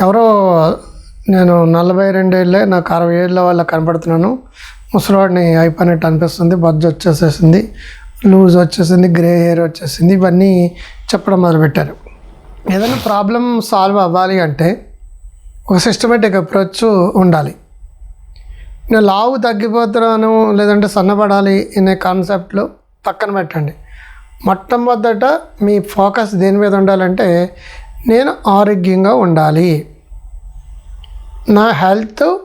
ఎవరో నేను నలభై రెండేళ్ళే నాకు అరవై ఏళ్ళ వాళ్ళ కనపడుతున్నాను. ముసలివాడిని అయిపోయినట్టు అనిపిస్తుంది. బజ్జ వచ్చేసేసింది. లూజ్ వచ్చేసింది. గ్రే హెయిర్ వచ్చేసింది. ఇవన్నీ చెప్పడం మొదలుపెట్టారు. ఏదైనా ప్రాబ్లం సాల్వ్ అవ్వాలి అంటే ఒక సిస్టమేటిక్ అప్రోచ్ ఉండాలి. నేను లావు తగ్గిపోతున్నాను లేదంటే సన్నపడాలి అనే కాన్సెప్ట్లో పక్కన పెట్టండి. మొట్టమొదట మీ ఫోకస్ దేని మీద ఉండాలంటే నేను ఆరోగ్యంగా ఉండాలి. నా హెల్త్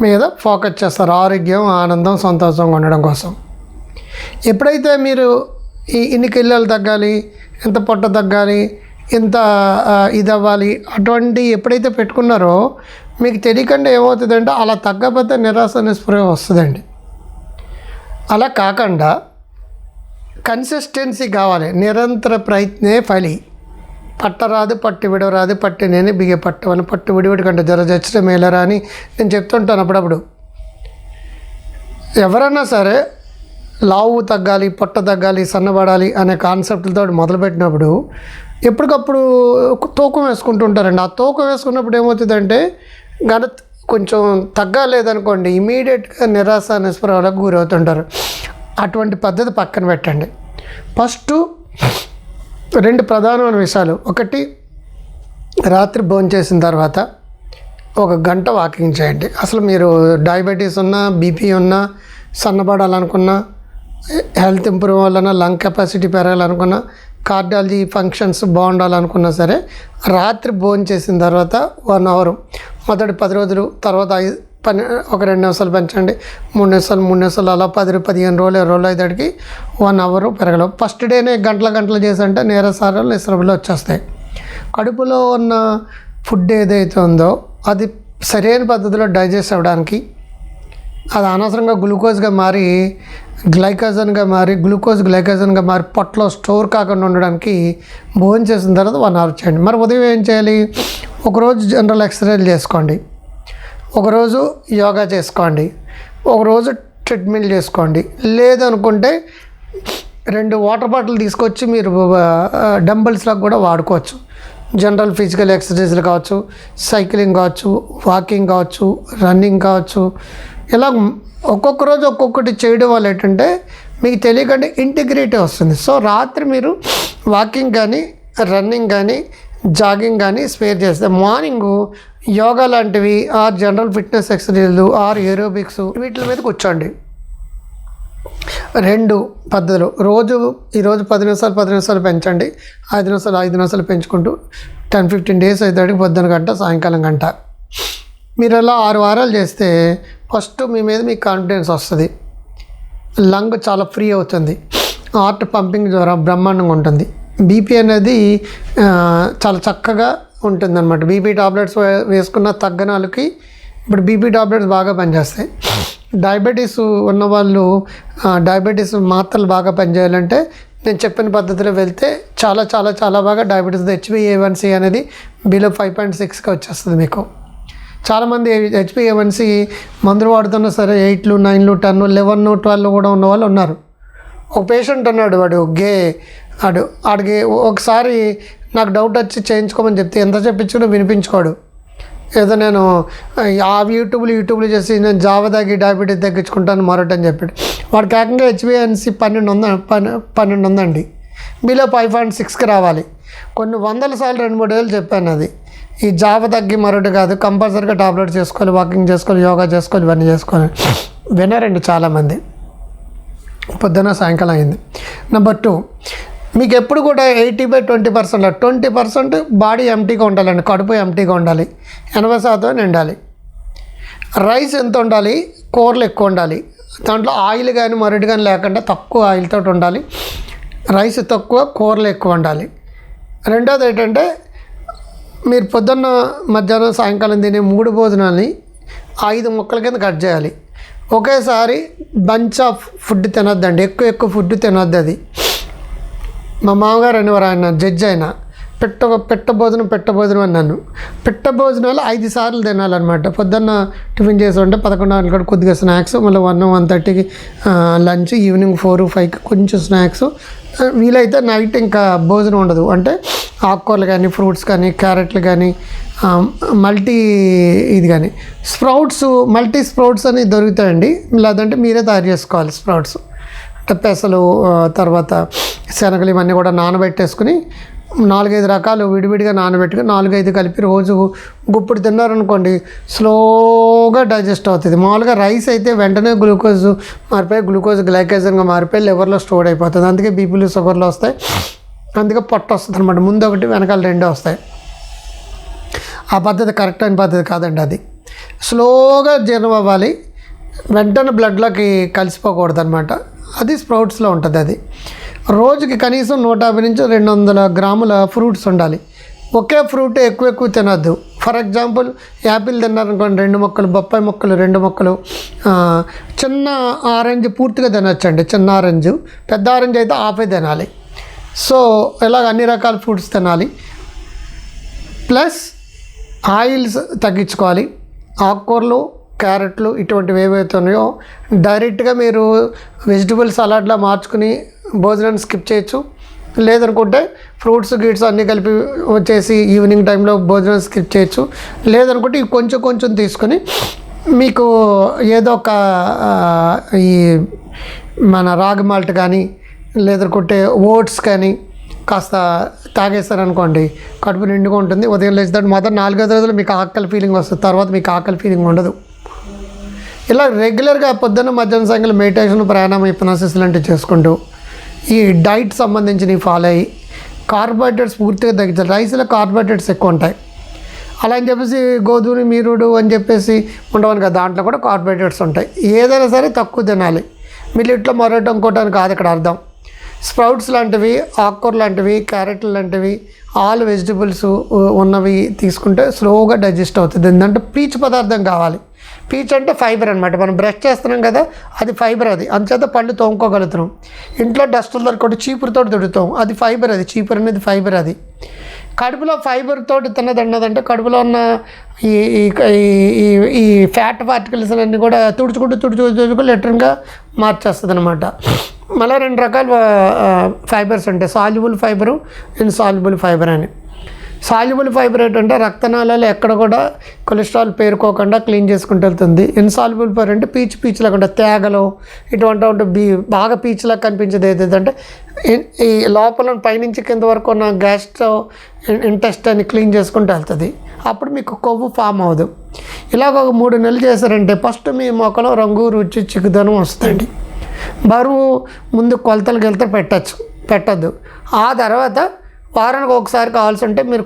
మీద ఫోకస్ చేస్తారు. ఆరోగ్యం ఆనందం సంతోషంగా ఉండడం కోసం. ఎప్పుడైతే మీరు ఈ ఇన్ని కిల్లలు తగ్గాలి ఎంత పొట్ట తగ్గాలి ఎంత ఇది అవ్వాలి అటువంటి ఎప్పుడైతే పెట్టుకున్నారో మీకు తెలియకుండా ఏమవుతుందంటే అలా తగ్గకపోతే నిరాశ నిస్పృహ వస్తుందండి. అలా కాకుండా కన్సిస్టెన్సీ కావాలి. నిరంతర ప్రయత్నే ఫలి. పట్టరాదు పట్టి విడవరాదు పట్టి నేను బిగ పట్టవని. పట్టు విడివిడి కంటే జర చచ్చిన మేలరా అని నేను చెప్తుంటాను అప్పుడప్పుడు. ఎవరన్నా సరే లావు తగ్గాలి పొట్ట తగ్గాలి సన్నబడాలి అనే కాన్సెప్ట్లతో మొదలుపెట్టినప్పుడు ఎప్పటికప్పుడు తూకం వేసుకుంటుంటారండి ఆ తూకం వేసుకున్నప్పుడు ఏమవుతుందంటే గన కొంచెం తగ్గలేదనుకోండి ఇమీడియట్గా నిరాశ నిస్పృహలకు గురవుతుంటారు. అటువంటి పద్ధతి పక్కన పెట్టండి. ఫస్ట్ రెండు ప్రధానమైన విషయాలు. ఒకటి రాత్రి భోంచేసిన తర్వాత ఒక గంట వాకింగ్ చేయండి. అసలు మీరు డయాబెటీస్ ఉన్నా బీపీ ఉన్నా సన్నబడాలనుకున్నా హెల్త్ ఇంప్రూవ్ అవ్వాలన్నా లంగ్ కెపాసిటీ పెరగాలనుకున్నా కార్డియాలజీ ఫంక్షన్స్ బాగుండాలనుకున్నా సరే రాత్రి భోజనం చేసిన తర్వాత వన్ అవర్. మొదటి పది రోజులు తర్వాత ఐదు పని ఒక రెండు నిమిషాలు పెంచండి. మూడు నిమిషాలు మూడు నిమిషాలు అలా పది పదిహేను రోజులు ఇరవై రోజులు అయితే వన్ అవర్ పెరగలేవు. ఫస్ట్ డేనే గంటల గంటలు చేసి అంటే నీరసారాలు నిస్రబులు వచ్చేస్తాయి. కడుపులో ఉన్న ఫుడ్ ఏదైతే ఉందో అది సరైన పద్ధతిలో డైజెస్ట్ అవ్వడానికి అది అనవసరంగా గ్లూకోజ్గా మారి గ్లైకోజన్గా మారి గ్లూకోజ్ గ్లైకోజన్గా మారి పొట్టలో స్టోర్ కాకుండా ఉండడానికి భోజనం చేసిన తర్వాత వన్ అవర్ చేయండి. మరి ఉదయం ఏం చేయాలి? ఒకరోజు జనరల్ ఎక్సర్సైజ్ చేసుకోండి. ఒకరోజు యోగా చేసుకోండి ఒకరోజు ట్రెడ్మిల్ చేసుకోండి. లేదనుకుంటే రెండు వాటర్ బాటిల్ తీసుకొచ్చి మీరు డంబుల్స్లాగా కూడా వాడుకోవచ్చు. జనరల్ ఫిజికల్ ఎక్సర్సైజ్లు కావచ్చు సైక్లింగ్ కావచ్చు వాకింగ్ కావచ్చు రన్నింగ్ కావచ్చు. ఇలా ఒక్కొక్క రోజు ఒక్కొక్కటి చేయడం వల్ల ఏంటంటే మీకు తెలియకుండా ఇంటిగ్రేటివ్ వస్తుంది. సో రాత్రి మీరు వాకింగ్ కానీ రన్నింగ్ కానీ జాగింగ్ కానీ స్పేర్ చేస్తే మార్నింగ్ యోగా లాంటివి ఆర్ జనరల్ ఫిట్నెస్ ఎక్సర్సైజ్లు ఆర్ ఏరోబిక్స్ వీటి మీద కూర్చోండి. రెండు పద్ధతులు. రోజు ఈరోజు పది నిమిషాలు పది నిమిషాలు పెంచండి. ఐదు నిమిషాలు ఐదు నిమిషాలు పెంచుకుంటూ టెన్ ఫిఫ్టీన్ డేస్ అయితే పొద్దున గంట సాయంకాలం గంట. మీరు అలా ఆరు వారాలు చేస్తే ఫస్ట్ మీ మీద మీకు కాన్ఫిడెన్స్ వస్తుంది. లంగ్ చాలా ఫ్రీ అవుతుంది. హార్ట్ పంపింగ్ ద్వారా బ్రహ్మాండంగా ఉంటుంది. బీపీ అనేది చాలా చక్కగా ఉంటుందన్నమాట. బీపీ టాబ్లెట్స్ వే- వేసుకున్న తగ్గనాలకి ఇప్పుడు బీపీ టాబ్లెట్స్ బాగా పనిచేస్తాయి. డయాబెటీస్ ఉన్నవాళ్ళు డయాబెటీస్ మాత్రలు బాగా పనిచేయాలంటే నేను చెప్పిన పద్ధతిలో వెళ్తే చాలా చాలా చాలా బాగా డయాబెటీస్ హెచ్బిఏవన్సీ అనేది బిలో ఫైవ్ పాయింట్ సిక్స్కి వచ్చేస్తుంది మీకు. చాలామంది హెచ్పిఏవన్సీ మందులు వాడుతున్నా సరే ఎయిట్లు నైన్లు టెన్ లెవెన్ ట్వెల్వ్ కూడా ఉన్న వాళ్ళు ఉన్నారు. ఒక పేషెంట్ ఉన్నాడు వాడు గే ఆడు ఆడికి ఒకసారి నాకు డౌట్ వచ్చి చేయించుకోమని చెప్తే ఎంత చెప్పించుకున్నా వినిపించుకోడు. ఏదో నేను ఆ యూట్యూబ్లు యూట్యూబ్లు చేసి నేను జావ తగ్గి డయాబెటీస్ తగ్గించుకుంటాను మరొకటి చెప్పాడు. వాడికి ఏకంగా హెచ్బిఎన్సి పన్నెండు ఉంద పన్నెండు ఉందండి బిలో ఫైవ్ పాయింట్ సిక్స్కి రావాలి. కొన్ని వందల సార్లు రెండు మూడు వేలు చెప్పాను అది. ఈ జావ తగ్గి మరొకటి కాదు కంపల్సరీగా టాబ్లెట్ చేసుకోవాలి వాకింగ్ చేసుకోవాలి యోగా చేసుకోవాలి ఇవన్నీ చేసుకోవాలి. వినరండి చాలామంది. పొద్దున సాయంకాలం అయింది. నెంబర్ టూ మీకు ఎప్పుడు కూడా eighty by twenty percent twenty percent body ఎంటీగా ఉండాలండి. కడుపు ఎంటీగా ఉండాలి. ఎనభై శాతం నిండాలి. రైస్ ఎంత ఉండాలి? కూరలు ఎక్కువ ఉండాలి. దాంట్లో ఆయిల్ కానీ మరొకటి కానీ లేకుండా తక్కువ ఆయిల్తో ఉండాలి. రైస్ తక్కువ కూరలు ఎక్కువ ఉండాలి. రెండోది ఏంటంటే మీరు పొద్దున్న మధ్యాహ్నం సాయంకాలం తినే మూడు భోజనాన్ని ఐదు ముక్కల కింద కట్ చేయాలి. ఒకేసారి బంచ్ ఆఫ్ ఫుడ్ తినొద్దండి. ఎక్కువ ఎక్కువ ఫుడ్ తినొద్దు అది. మా మామగారు అనేవారు ఆయన జడ్జి ఆయన. పెట్ట పెట్ట భోజనం పెట్ట భోజనం అన్నాను పెట్టభోజనాలు ఐదు సార్లు తినాలన్నమాట. పొద్దున్న టిఫిన్ చేసి ఉంటే పదకొండు గంటలకు కొద్దిగా స్నాక్స్ మళ్ళీ వన్ వన్ థర్టీకి లంచ్ ఈవినింగ్ ఫోర్ ఫైవ్కి కొంచెం స్నాక్స్. వీలైతే నైట్ ఇంకా భోజనం ఉండదు. అంటే ఆకుకూరలు కానీ ఫ్రూట్స్ కానీ క్యారెట్లు కానీ మల్టీ ఇది కానీ. స్ప్రౌట్స్ మల్టీ స్ప్రౌట్స్ అని దొరుకుతాయండి. లేదంటే మీరే తయారు చేసుకోవాలి స్ప్రౌట్స్. అంటే పెసలు తర్వాత శనగలు ఇవన్నీ కూడా నానబెట్టేసుకుని నాలుగైదు రకాలు విడివిడిగా నానబెట్టుకుని నాలుగైదు కలిపి రోజు గుప్పుడు తిన్నారనుకోండి స్లోగా డైజెస్ట్ అవుతుంది. మామూలుగా రైస్ అయితే వెంటనే గ్లూకోజ్ మారిపోయి గ్లూకోజ్ గ్లైకోజన్గా మారిపోయి లివర్లో స్టోర్ అయిపోతుంది. అందుకే బీపీలు షుగర్లు వస్తాయి. అందుకే పొట్ట వస్తుంది అనమాట ముందు ఒకటి వెనకాల రెండు వస్తాయి. ఆ పద్ధతి కరెక్ట్ అయిన పద్ధతి కాదండి అది. స్లోగా జీర్ణం అవ్వాలి. వెంటనే బ్లడ్లోకి కలిసిపోకూడదు అనమాట అది స్ప్రౌట్స్లో ఉంటుంది అది. రోజుకి కనీసం నూట యాభై నుంచి రెండు వందల గ్రాముల ఫ్రూట్స్ ఉండాలి. ఒకే ఫ్రూట్ ఎక్కువ ఎక్కువ తినద్దు. ఫర్ ఎగ్జాంపుల్ యాపిల్ తిన్నారనుకోండి రెండు మొక్కలు బొప్పాయి మొక్కలు రెండు మొక్కలు చిన్న ఆరెంజ్ పూర్తిగా తినొచ్చండి. చిన్న ఆరెంజ్ పెద్ద ఆరెంజ్ అయితే ఆఫే తినాలి. సో ఇలాగ అన్ని రకాల ఫ్రూట్స్ తినాలి. ప్లస్ ఆయిల్స్ తగ్గించుకోవాలి. ఆకుకూరలు క్యారెట్లు ఇటువంటివి ఏవైతే ఉన్నాయో డైరెక్ట్గా మీరు వెజిటబుల్ సలాడ్లా మార్చుకుని భోజనాన్ని స్కిప్ చేయొచ్చు. లేదనుకుంటే ఫ్రూట్స్ గిట్స్ అన్నీ కలిపి వచ్చేసి ఈవినింగ్ టైంలో భోజనం స్కిప్ చేయొచ్చు. లేదనుకుంటే కొంచెం కొంచెం తీసుకొని మీకు ఏదో ఒక ఈ మన రాగి మాల్ట్ కానీ లేదనుకుంటే ఓట్స్ కానీ కాస్త తాగేస్తారనుకోండి కడుపు నిండుగా ఉంటుంది. ఉదయం లేచినట్టు మొదటి నాలుగైదు రోజులు మీకు ఆకలి ఫీలింగ్ వస్తుంది. తర్వాత మీకు ఆకలి ఫీలింగ్ ఉండదు. ఇలా రెగ్యులర్గా పొద్దున్న మధ్యాహ్నం సాయంకాలం మెడిటేషన్ ప్రాణాయామం హిప్నాసిస్ లాంటివి చేసుకుంటూ ఈ డైట్ సంబంధించినవి ఫాలో అయ్యి కార్బోహైడ్రేట్స్ పూర్తిగా తగ్గించాలి. రైస్లో కార్బోహైడ్రేట్స్ ఎక్కువ ఉంటాయి. అలా అని చెప్పేసి గోధుమని మీరుడు అని చెప్పేసి ఉండవని కదా దాంట్లో కూడా కార్బోహైడ్రేట్స్ ఉంటాయి. ఏదైనా సరే తక్కువ తినాలి. మిల్లెట్లో మరొకటి ఇంకోటి కాదు ఇక్కడ అర్థం. స్ప్రౌట్స్ లాంటివి ఆకుకూర లాంటివి క్యారెట్ లాంటివి ఆల్ వెజిటబుల్స్ ఉన్నవి తీసుకుంటే స్లోగా డైజెస్ట్ అవుతుంది. ఎందుకంటే పీచు పదార్థం కావాలి. పీచ్ అంటే ఫైబర్ అనమాట మనం బ్రష్ చేస్తున్నాం కదా అది ఫైబర్ అది. అంచేత పళ్ళు తోముకోగలుగుతున్నాం. ఇంట్లో డస్టుల దొరకటి చీపురుతో తుడుతాం. అది ఫైబర్ అది. చీపురు అనేది ఫైబర్ అది. కడుపులో ఫైబర్ తోటి తిన్నదన్నదంటే కడుపులో ఉన్న ఈ ఈ ఈ- ఈ ఈ ఫ్యాట్ పార్టికల్స్ అన్నీ కూడా తుడుచుకుంటూ తుడుచుకుంటూ తుడుచుకుంటూ లెటర్గా మార్చేస్తుంది అనమాట మళ్ళీ రెండు రకాల ఫైబర్స్ ఉంటాయి. సాల్యుబుల్ ఫైబరు ఇన్సాల్యుబుల్ ఫైబర్ అని. సాల్యుబుల్ ఫైబర్ ఏంటంటే రక్తనాళాలు ఎక్కడ కూడా కొలెస్ట్రాల్ పేరుకోకుండా క్లీన్ చేసుకుంటూ వెళ్తుంది. ఇన్సాల్యుబుల్ ఫైబర్ అంటే పీచు పీచు లేకుండా తేగలు ఇటువంటి బీ బాగా పీచులా కనిపించేది ఏదంటే ఈ లోపల పైనుంచి కింద వరకు ఉన్న గ్యాస్ట్రో ఇంటెస్ట్ అని క్లీన్ చేసుకుంటూ వెళ్తుంది. అప్పుడు మీకు కొవ్వు ఫామ్ అవ్వదు. ఇలాగ ఒక మూడు నెలలు చేశారంటే ఫస్ట్ మీ మొక్కలో రంగు రుచి చిక్కుదనం వస్తుంది బరువు ముందు కొలతలకు వెళ్తే పెట్టచ్చు పెట్టద్దు. ఆ తర్వాత వారానికి ఒకసారి కావాల్సి ఉంటే మీరు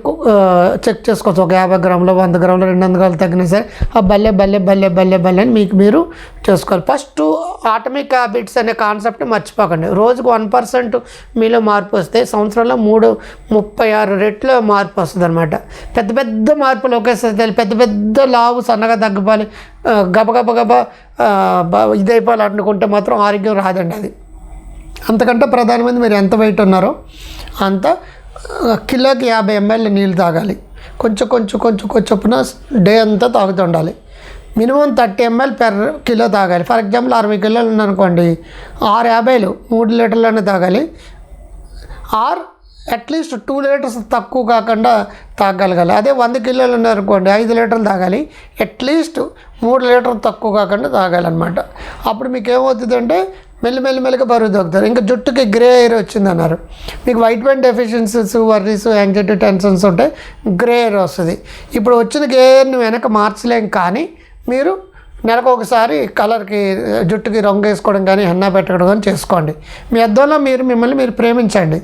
చెక్ చేసుకోవచ్చు. ఒక యాభై గ్రాములు వంద గ్రాములు రెండు వందల గ్రాములు తగ్గినా సరే ఆ బల్లె బల్లె బల్లె బల్లె బల్లె అని మీకు మీరు చేసుకోవాలి. ఫస్ట్ ఆటమిక్ హ్యాబిట్స్ అనే కాన్సెప్ట్ మర్చిపోకండి. రోజుకు వన్ పర్సెంట్ మీలో మార్పు వస్తే సంవత్సరంలో మూడు ముప్పై ఆరు రెట్లు మార్పు వస్తుంది అనమాట పెద్ద పెద్ద మార్పులు ఒకేసారి పెద్ద పెద్ద లావు సన్నగా తగ్గిపోవాలి. గబగబ గబ బ- ఇదైపోవాలి అనుకుంటే మాత్రం ఆరోగ్యం రాదండి అది. అంతకంటే ప్రధానమైనది మీరు ఎంత వెయిట్ ఉన్నారో అంత కిలోకి యాభై ఎంఎల్ నీళ్ళు తాగాలి. కొంచెం కొంచెం కొంచెం కొంచెం డే అంతా తాగుతూ ఉండాలి. Minimum thirty ML per kilo తాగాలి. ఫర్ ఎగ్జాంపుల్ అరవై కిలోలు ఉన్నారనుకోండి ఆరు యాభైలు మూడు లీటర్లనే తాగాలి. ఆర్ అట్లీస్ట్ టూ లీటర్స్ తక్కువ కాకుండా తాగలగాలి అదే వంద కిలోలు ఉన్నారనుకోండి ఐదు లీటర్లు తాగాలి. అట్లీస్ట్ మూడు లీటర్లు తక్కువ కాకుండా తాగాలన్నమాట. అప్పుడు మీకు ఏమవుతుందంటే మెల్లి బరువు తగ్గుతారు. ఇంకా జుట్టుకి గ్రే ఎయిర్ వచ్చిందన్నారు. మీకు vitamin deficiencies worries anxiety tensions ఉంటాయి గ్రే ఎయిర్ వస్తుంది. ఇప్పుడు వచ్చిన గ్రే ఎయిర్ని వెనక మార్చలేం కానీ మీరు నెలకు ఒకసారి కలర్కి జుట్టుకి రంగు వేసుకోవడం కానీ హెన్నా పెట్టడం కానీ చేసుకోండి. మీ అద్దంలో మీరు మిమ్మల్ని మీరు ప్రేమించండి.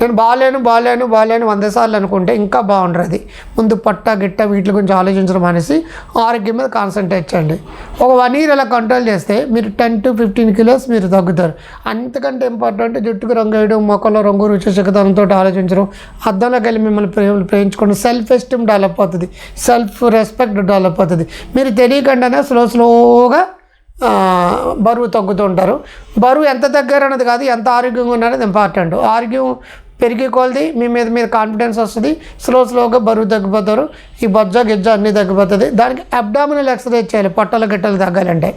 నేను బాగాలేను బాగాలేను బాగాలేను వంద సార్లు అనుకుంటే ఇంకా బాగుండదు. ముందు పట్ట గిట్ట వీటి గురించి ఆలోచించడం అనేసి ఆరోగ్యం మీద కాన్సన్ట్రేట్ చేయండి. ఒక వన్ ఇయర్ ఇలా కంట్రోల్ చేస్తే మీరు టెన్ టు ఫిఫ్టీన్ కిలోస్ మీరు తగ్గుతారు. అంతకంటే ఇంపార్టెంట్ జుట్టుకు రంగు వేయడం మొక్కలో రంగు రుచి చిక్కదనంతో ఆలోచించడం అద్దంలోకి వెళ్ళి మిమ్మల్ని ప్రేమ ప్రేమించుకోండి. సెల్ఫ్ ఎస్టీమ్ డెవలప్ అవుతుంది. సెల్ఫ్ రెస్పెక్ట్ డెవలప్ అవుతుంది. మీరు తెలియకుండానే స్లో స్లోగా బరువు తగ్గుతూ ఉంటారు. బరువు ఎంత తగ్గారన్నది కాదు ఎంత ఆరోగ్యంగా ఉన్నారనేది ఇంపార్టెంట్ ఆరోగ్యం పెరిగి కొలది మీ మీద మీద కాన్ఫిడెన్స్ వస్తుంది. స్లో స్లోగా బరువు తగ్గిపోతారు. ఈ బొజ్జ గిజ్జ అన్నీ తగ్గిపోతుంది. దానికి అబ్డామినల్ ఎక్సర్సైజ్ చేయాలి పొట్టలు గిట్టలు తగ్గాలంటే.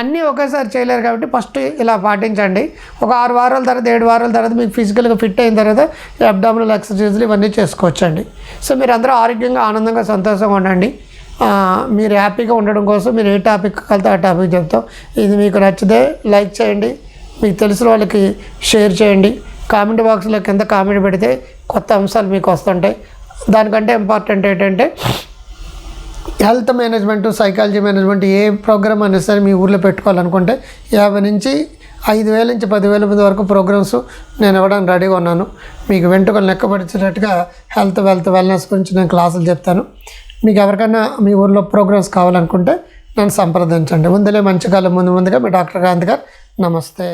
అన్నీ ఒకేసారి చేయలేరు కాబట్టి ఫస్ట్ ఇలా పాటించండి. ఒక ఆరు వారాల తర్వాత ఏడు వారాల తర్వాత మీకు ఫిజికల్గా ఫిట్ అయిన తర్వాత ఈ అబ్డామినల్ ఎక్సర్సైజ్లు ఇవన్నీ చేసుకోవచ్చండి. సో మీరు అందరూ ఆరోగ్యంగా ఆనందంగా సంతోషంగా ఉండండి. మీరు హ్యాపీగా ఉండడం కోసం మీరు ఏ టాపిక్ కలితే ఆ టాపిక్ చెప్తాం. ఇది మీకు నచ్చితే లైక్ చేయండి. మీకు తెలిసిన వాళ్ళకి షేర్ చేయండి. కామెంట్ బాక్స్లో కింద కామెంట్ పెడితే కొత్త అంశాలు మీకు వస్తుంటాయి. దానికంటే ఇంపార్టెంట్ ఏంటంటే హెల్త్ మేనేజ్మెంట్ సైకాలజీ మేనేజ్మెంట్ ఏ ప్రోగ్రామ్ అయినా సరే మీ ఊర్లో పెట్టుకోవాలనుకుంటే యాభై నుంచి ఐదు వేల నుంచి పదివేల మంది వరకు ప్రోగ్రామ్స్ నేను ఇవ్వడానికి రెడీగా ఉన్నాను. మీకు వెంట్రుకలు లెక్కపరిచేటట్టుగా హెల్త్ వెల్త్ వెల్నెస్ గురించి నేను క్లాసులు చెప్తాను. మీకు ఎవరికైనా మీ ఊర్లో ప్రోగ్రామ్స్ కావాలనుకుంటే నన్ను సంప్రదించండి. ముందులే మంచి కాలం ముందు ముందుగా మీ డాక్టర్ కాంత్ గారు నమస్తే.